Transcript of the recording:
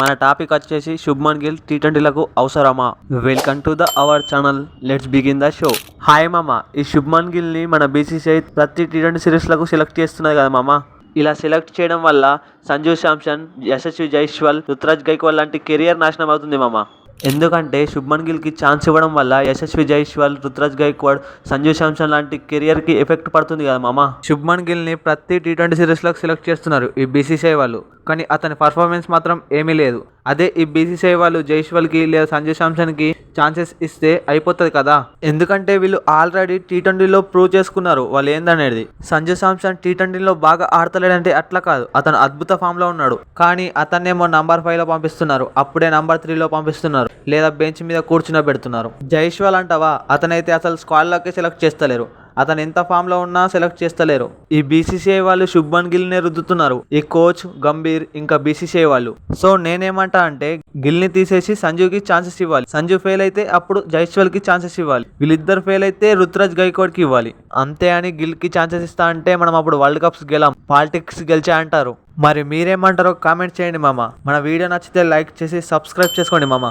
మన టాపిక్ వచ్చేసి శుభ్మన్ గిల్ టీ ట్వంటీలకు అవసరమా? Welcome to the our channel. Let's begin the show hi మామ. ఈ శుభ్మన్ గిల్ని మన బీసీసీఐ ప్రతి టీ ట్వంటీ సిరీస్లకు సెలెక్ట్ చేస్తున్నది కదా మామ? ఇలా సెలెక్ట్ చేయడం వల్ల సంజు శాంసన్ యశస్వి జైస్వాల్ రుతురాజ్ గైక్వాల్ లాంటి కెరియర్ నాశనం అవుతుంది మామ. ఎందుకంటే శుభ్మన్ గిల్కి ఛాన్స్ ఇవ్వడం వల్ల యశస్వి జైస్వాల్ రుతురాజ్ గైక్వాడ్ సంజు శాంసన్ లాంటి కెరియర్కి ఎఫెక్ట్ పడుతుంది కదా మామ. శుభ్మన్ గిల్ని ప్రతి టీ ట్వంటీ సిరీస్లోకి సెలెక్ట్ చేస్తున్నారు ఈ బీసీసీఐ వాళ్ళు. కానీ అతని పర్ఫార్మెన్స్ మాత్రం ఏమీ లేదు. అదే ఈ బీసీసీఐ వాళ్ళు జైష్వల్కి లేదా సంజయ్ శాంసన్కి ఛాన్సెస్ ఇస్తే అయిపోతుంది కదా. ఎందుకంటే వీళ్ళు ఆల్రెడీ టీ ట్వంటీలో ప్రూవ్ చేసుకున్నారు. వాళ్ళు ఏందనేది? సంజయ్ శాంసన్ టీ ట్వంటీలో బాగా ఆడతలేడంటే అట్లా కాదు. అతను అద్భుత ఫామ్లో ఉన్నాడు. కానీ అతన్నేమో నంబర్ ఫైవ్లో పంపిస్తున్నారు. అప్పుడే నంబర్ త్రీలో పంపిస్తున్నారు. లేదా బెంచ్ మీద కూర్చుని పెడుతున్నారు. జైష్వాల్ అంటావా? అతనైతే అసలు స్క్వాడ్లోకి సెలెక్ట్ చేస్తలేరు. అతను ఎంత ఫామ్లో ఉన్నా సెలెక్ట్ చేస్తలేరు. ఈ బీసీసీఐ వాళ్ళు శుభ్మన్ గిల్ నే రుద్దుతున్నారు. ఈ కోచ్ గంభీర్ ఇంకా బీసీసీఐ వాళ్ళు. సో నేనేమంటా అంటే గిల్ని తీసేసి సంజుకి ఛాన్సెస్ ఇవ్వాలి. సంజు ఫెయిల్ అయితే అప్పుడు జైస్వాల్కి ఛాన్సెస్ ఇవ్వాలి. వీళ్ళిద్దరు ఫెయిల్ అయితే రుతురాజ్ గైకోడ్కి ఇవ్వాలి. అంతే అని గిల్కి ఛాన్సెస్ ఇస్తా అంటే మనం అప్పుడు వరల్డ్ కప్స్ గెలాం పాలిటిక్స్ గెలిచా అంటారు. మరి మీరేమంటారో కామెంట్ చేయండి మామ. మన వీడియో నచ్చితే లైక్ చేసి సబ్స్క్రైబ్ చేసుకోండి మామ.